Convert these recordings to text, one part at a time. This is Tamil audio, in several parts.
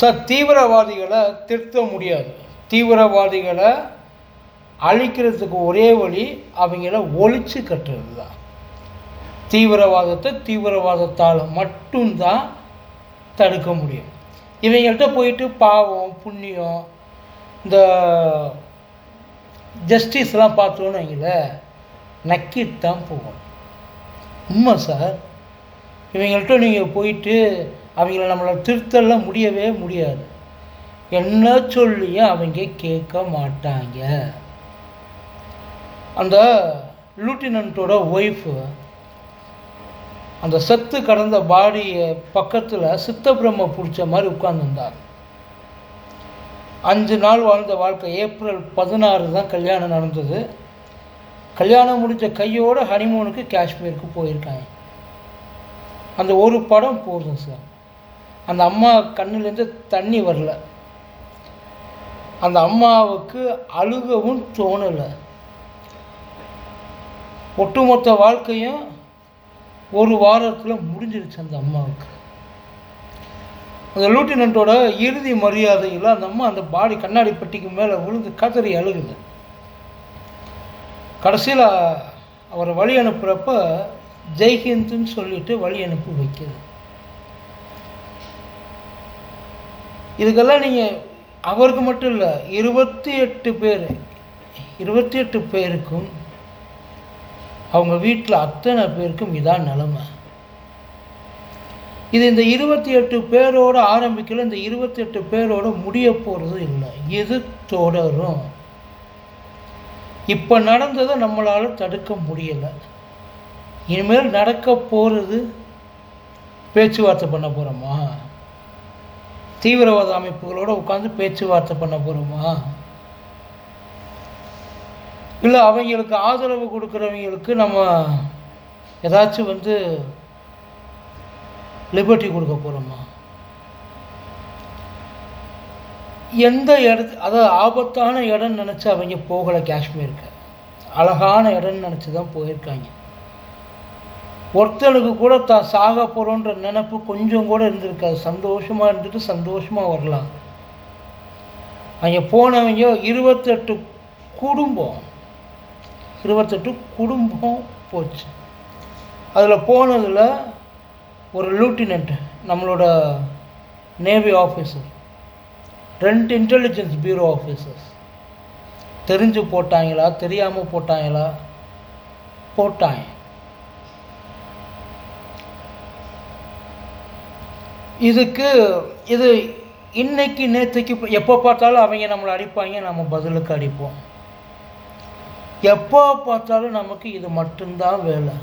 சார் தீவிரவாதிகளை திருத்த முடியாது. தீவிரவாதிகளை அழிக்கிறதுக்கு ஒரே வழி அவங்கள ஒழிச்சு கட்டுறது தான் தீவிரவாதத்தை தீவிரவாதத்தால் மட்டும்தான் தடுக்க முடியும். இவங்கள்ட்ட போயிட்டு பாவம் புண்ணியம் இந்த ஜஸ்டிஸ்லாம் பார்த்தோன்னு வைங்களேன் நக்கிட்டு தான் போகணும். உண்மை சார் இவங்கள்ட்ட நீங்கள் போயிட்டு அவங்கள நம்மளை திருத்தெல்லாம் முடியவே முடியாது. என்ன சொல்லியும் அவங்க கேட்க மாட்டாங்க. அந்த லூட்டினண்ட்டோட ஒய்ஃபு அந்த சத்து கடந்த பாடி பக்கத்தில் சித்தபிரம்ம பிடிச்ச மாதிரி உட்கார்ந்துருந்தார். அஞ்சு நாள் வாழ்ந்த வாழ்க்கை ஏப்ரல் பதினாறு தான் கல்யாணம் நடந்தது. கல்யாணம் முடிஞ்ச கையோட ஹனிமூனுக்கு காஷ்மீருக்கு போயிருக்காங்க. அந்த ஒரு படம் போதும் சார். அந்த அம்மா கண்ணுலேருந்து தண்ணி வரல. அந்த அம்மாவுக்கு அழுகவும் தோணலை. ஒட்டுமொத்த வாழ்க்கையும் ஒரு வாரத்தில் முடிஞ்சிருச்சு அந்த அம்மாவுக்கு. அந்த லூட்டினண்ட்டோட இறுதி மரியாதையில் அந்த அம்மா அந்த பாடி கண்ணாடி பெட்டிக்கு மேலே விழுந்து கதறி அழுகுது. கடைசியில் அவரை வழி அனுப்புகிறப்ப ஜெய்ஹிந்துன்னு சொல்லிட்டு வழி அனுப்பி வைக்கிறது இதுக்கெல்லாம் நீங்கள் அவருக்கு மட்டும் இல்லை இருபத்தி எட்டு பேர் இருபத்தி எட்டு பேருக்கும் அவங்க வீட்டில் அத்தனை பேருக்கும் இதான் நிலமை. இது இந்த இருபத்தி எட்டு பேரோடு ஆரம்பிக்கல இந்த இருபத்தி எட்டு பேரோட முடிய போகிறது இல்லை. இது தொடரும்? இப்போ நடந்ததை நம்மளால் தடுக்க முடியலை. இனிமேல் நடக்க போகிறது பேச்சுவார்த்தை பண்ண போகிறோமா தீவிரவாத அமைப்புகளோடு உட்காந்து பேச்சுவார்த்தை பண்ண போகிறோமா இல்லை அவங்களுக்கு ஆதரவு கொடுக்குறவங்களுக்கு நம்ம ஏதாச்சும் வந்து லிபர்ட்டி கொடுக்க போகிறோமா எந்த இடத்து அதாவது ஆபத்தான இடம்னு நினச்சி அவங்க போகலை காஷ்மீருக்கு. அழகான இடம்னு நினச்சி தான் போயிருக்காங்க. ஒருத்தனுக்கு கூட தான் சாக போகிறோன்ற நினப்பு கொஞ்சம் கூட இருந்திருக்காது. சந்தோஷமாக இருந்துட்டு சந்தோஷமாக வரலாம். அங்கே போனவங்க இருபத்தெட்டு குடும்பம். இருபத்தெட்டு குடும்பம் போச்சு. அதில் போனதில் ஒரு லூட்டினண்ட் நம்மளோட நேவி ஆஃபீஸர் ரெண்டு இன்டெலிஜென்ஸ் பியூரோ ஆஃபீஸர்ஸ் தெரிஞ்சு போட்டாங்களா தெரியாமல் போட்டாங்களா? போட்டாங்க. இதுக்கு இது இன்னைக்கு நேற்றுக்கு எப்போ பார்த்தாலும் அவங்க நம்மளை அடிப்பாங்க நம்ம பதிலுக்கு அடிப்போம். எப்போ பார்த்தாலும் நமக்கு இது மட்டும்தான் வேலை.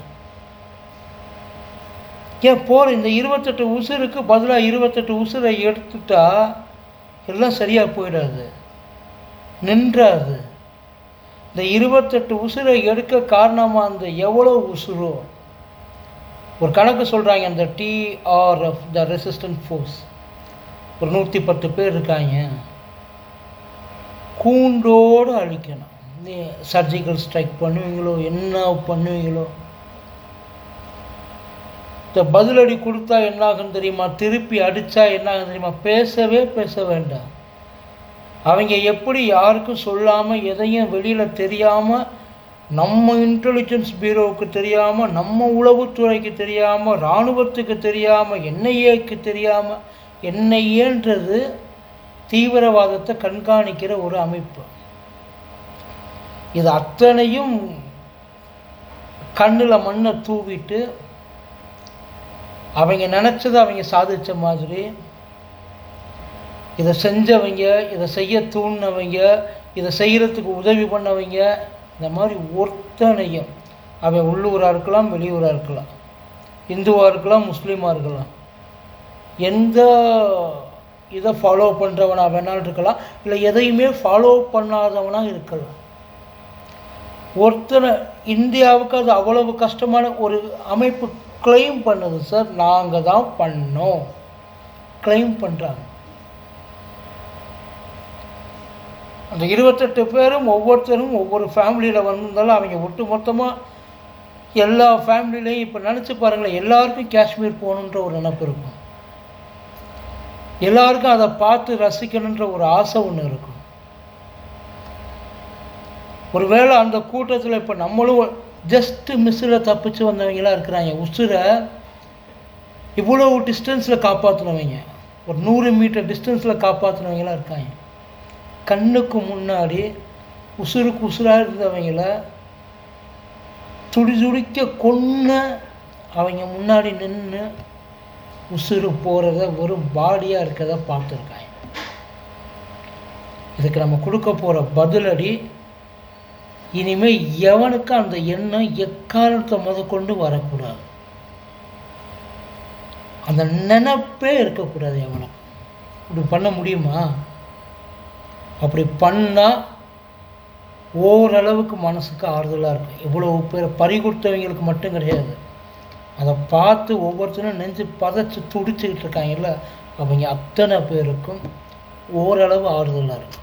ஏன் போகிற இந்த இருபத்தெட்டு உசுருக்கு பதிலாக இருபத்தெட்டு உசுரை எடுத்துட்டா எல்லாம் சரியாக போயிடாது. நின்றாது. இந்த இருபத்தெட்டு உசுரை எடுக்க காரணமாக அந்த எவ்வளோ உசுரோ? ஒரு கணக்கு சொல்கிறாங்க அந்த டிஆர்எஃப் த ரெசிஸ்டன்ட் ஃபோர்ஸ் ஒரு நூற்றி பத்து பேர் இருக்காங்க. கூண்டோடு அழிக்கணும். நீ சர்ஜிக்கல் ஸ்ட்ரைக் பண்ணுவீங்களோ என்ன பண்ணுவீங்களோ. இந்த பதிலடி கொடுத்தா என்னாகும் தெரியுமா? திருப்பி அடித்தா என்ன ஆகும் தெரியுமா? பேசவே பேச வேண்டாம். அவங்க எப்படி யாருக்கும் சொல்லாமல் எதையும் வெளியில் தெரியாமல் நம்ம இன்டெலிஜென்ஸ் பியூரோவுக்கு தெரியாமல் நம்ம உளவுத்துறைக்கு தெரியாமல் இராணுவத்துக்கு தெரியாமல் என்ஐஏக்கு தெரியாமல் என்ஐஏன்றது தீவிரவாதத்தை கண்காணிக்கிற ஒரு அமைப்பு. இது அத்தனையும் கண்ணில் மண்ணை தூவிட்டு அவங்க நினச்சதை அவங்க சாதித்த மாதிரி இதை செஞ்சவங்க இதை செய்ய தூண்டினவங்க இதை செய்கிறதுக்கு உதவி பண்ணவங்க இந்த மாதிரி ஒருத்தனையும் அவன் உள்ளூராக இருக்கலாம் வெளியூராக இருக்கலாம் இந்துவாக இருக்கலாம் முஸ்லீமாக இருக்கலாம் எந்த இதை ஃபாலோ பண்ணுறவனாக வேணாலும் இருக்கலாம் இல்லை எதையுமே ஃபாலோ பண்ணாதவனாக இருக்கலாம். ஒருத்தனை இந்தியாவுக்கு அது அவ்வளவு கஷ்டமான ஒரு அமைப்பு கிளைம் பண்ணுது சார் நாங்கள் தான் பண்ணோம். கிளைம் பண்ணுறாங்க அந்த இருபத்தெட்டு பேரும் ஒவ்வொருத்தரும் ஒவ்வொரு ஃபேமிலியில் வந்திருந்தாலும் அவங்க ஒட்டு மொத்தமாக எல்லா ஃபேமிலிலையும் இப்போ நினச்சி பாருங்களேன் எல்லாருக்கும் காஷ்மீர் போகணுன்ற ஒரு நினப்பு இருக்கும். எல்லாருக்கும் அதை பார்த்து ரசிக்கணுன்ற ஒரு ஆசை ஒன்று இருக்கும். ஒருவேளை அந்த கூட்டத்தில் இப்போ நம்மளும் ஜஸ்ட்டு மிஸ்ஸில் தப்பிச்சு வந்தவங்களாம் இருக்கிறாங்க. உசுரை இவ்வளோ டிஸ்டன்ஸில் காப்பாற்றினவங்க ஒரு நூறு மீட்டர் டிஸ்டன்ஸில் காப்பாற்றினவங்களாம் இருக்காங்க. கண்ணுக்கு முன்னாடி உசுருக்கு உசுராக இருந்தவங்கள துடி துடிக்க கொன்று அவங்க முன்னாடி நின்று உசுறு போகிறத வெறும் பாடியாக இருக்கிறத பார்த்துருக்காங்க. இதுக்கு நம்ம கொடுக்க போகிற பதிலடி இனிமேல் எவனுக்கு அந்த எண்ணம் எக்காரணத்தை முதற்கொண்டு வரக்கூடாது? அந்த நினப்பே இருக்கக்கூடாது எவனுக்கு இப்படி பண்ண முடியுமா? அப்படி பண்ணால் ஓரளவுக்கு மனசுக்கு ஆறுதலாக இருக்கும். இவ்வளோ பேர் பறி கொடுத்தவங்களுக்கு மட்டும் கிடையாது. அதை பார்த்து ஒவ்வொருத்தரும் நெஞ்சு பதைச்சு துடிச்சுக்கிட்டு இருக்காங்கல்ல அவங்க அத்தனை பேருக்கும் ஓரளவு ஆறுதலாக இருக்கும்.